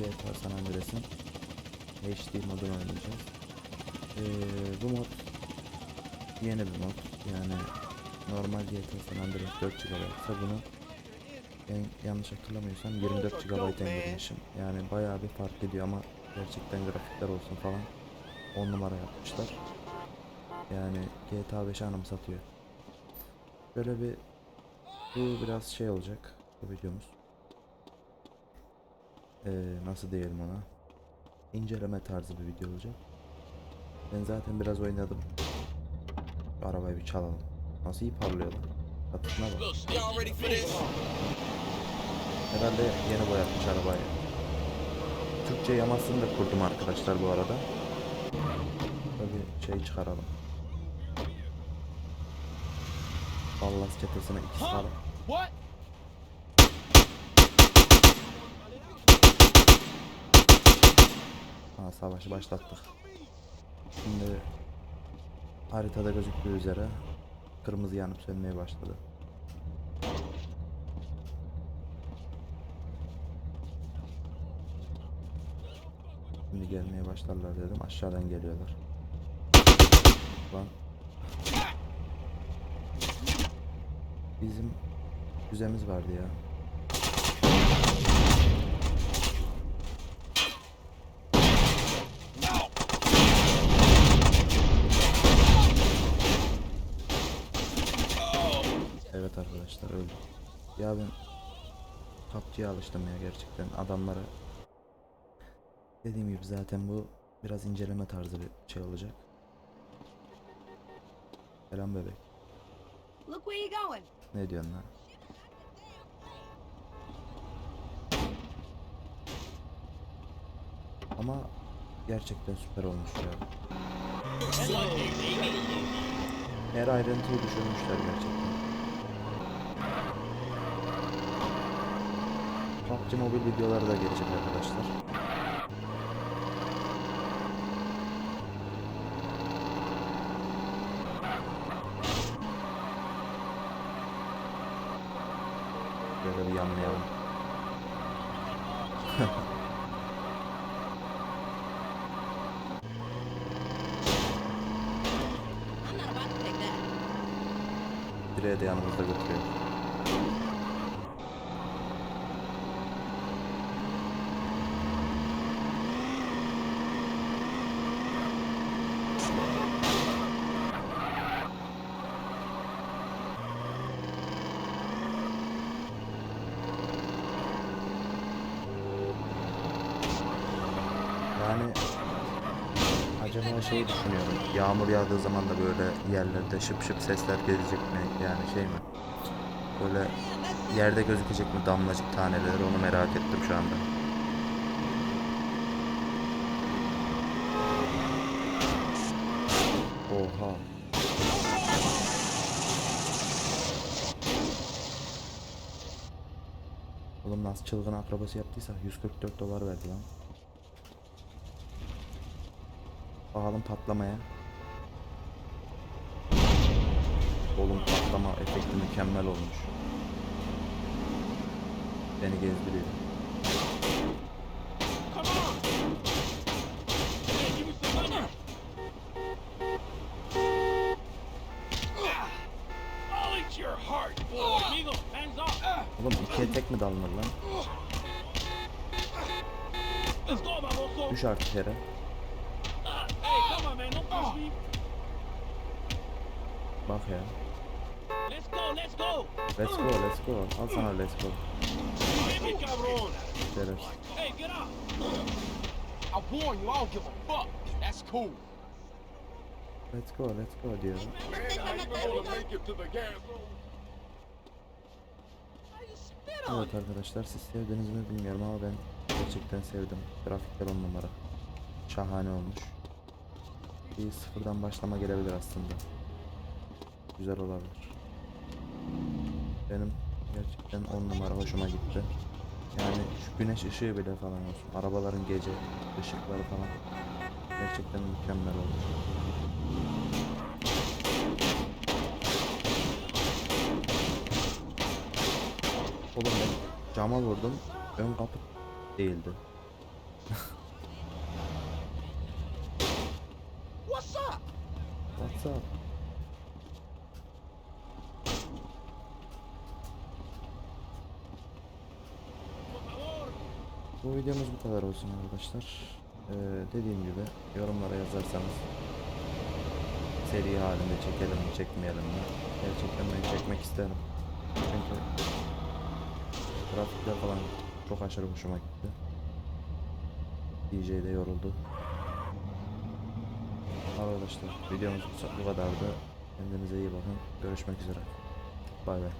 GTA San Andreas'ın HD modunu oynayacağız. Ee, bu mod yeni bir mod. Yani normal GTA San Andreas 4 GB ise bunu ben yanlış hatırlamıyorsam 24 GB indirmişim. Yani bayağı bir fark ediyor ama gerçekten grafikler olsun falan 10 numara yapmışlar. Yani GTA 5 anımsatıyor. Böyle bir bu biraz şey olacak bu videomuz. Ee, nasıl diyelim ona? İnceleme tarzı bir video olacak. Ben zaten biraz oynadım. Şu arabayı bir çalalım. Nasıl iyi parlıyor lan. Atısına bak. Herhalde yeni boyatmış arabayı. Türkçe yamasını da kurdum arkadaşlar bu arada. Tabii şey çıkaralım. Ballas çetesine iki sağ. Ha, savaşı başlattık. Şimdi haritada gözüktüğü üzere kırmızı yanıp sönmeye başladı. Şimdi gelmeye başlarlar dedim. Aşağıdan geliyorlar. Lan. Bizim füzemiz vardı ya. Ya ben PUBG'ye alıştım ya gerçekten adamlara. Dediğim gibi zaten bu biraz inceleme tarzı bir şey olacak. Selam bebek. Look where you going. Ne diyorsun lan? Ama gerçekten süper olmuş ya. Her ayrıntıyı düşünmüşler gerçekten. PUBG mobil videoları da gelecek arkadaşlar. Böyle bir yanlayalım. Direğe de yanımızda götürüyor. Yani acaba şey düşünüyorum. Yağmur yağdığı zaman da böyle yerlerde şıp şıp sesler gelecek mi? Yani şey mi? Böyle yerde gözükecek mi damlacık taneleri onu merak ettim şu anda. Oha. Oğlum nasıl çılgın akrabası yaptıysa 144 dolar verdi lan. Bakalım patlamaya. Oğlum patlama efekti mükemmel olmuş. Beni gezdiriyor. Oğlum ikiye tek mi dalınır lan? Düş artık yere. Hey, come on, man, don't push me! Bak ya. Let's go, let's go! Let's go let's go. Al sana let's go. Cabron! Şerefsiz. Hey, get up! I warn you, I don't give a fuck. That's cool. Let's go let's go diyor. Evet arkadaşlar siz sevdiniz mi bilmiyorum ama ben gerçekten sevdim. Grafikler on numara. Şahane olmuş. Bir sıfırdan başlama gelebilir aslında. Güzel olabilir. Benim gerçekten on numara hoşuma gitti. Yani şu güneş ışığı bile falan olsun. Arabaların gece ışıkları falan. Gerçekten mükemmel olmuş. Oğlum ben cama vurdum. Ön kapı değildi. What's up? What's up? Bu videomuz bu kadar olsun arkadaşlar. Ee, dediğim gibi yorumlara yazarsanız seri halinde çekelim mi çekmeyelim mi? Gerçekten ben çekmek isterim. Çünkü grafikler falan çok aşırı hoşuma gitti. DJ de yoruldu. Arkadaşlar videomuz bu kadardı. Kendinize iyi bakın. Görüşmek üzere. Bay bay.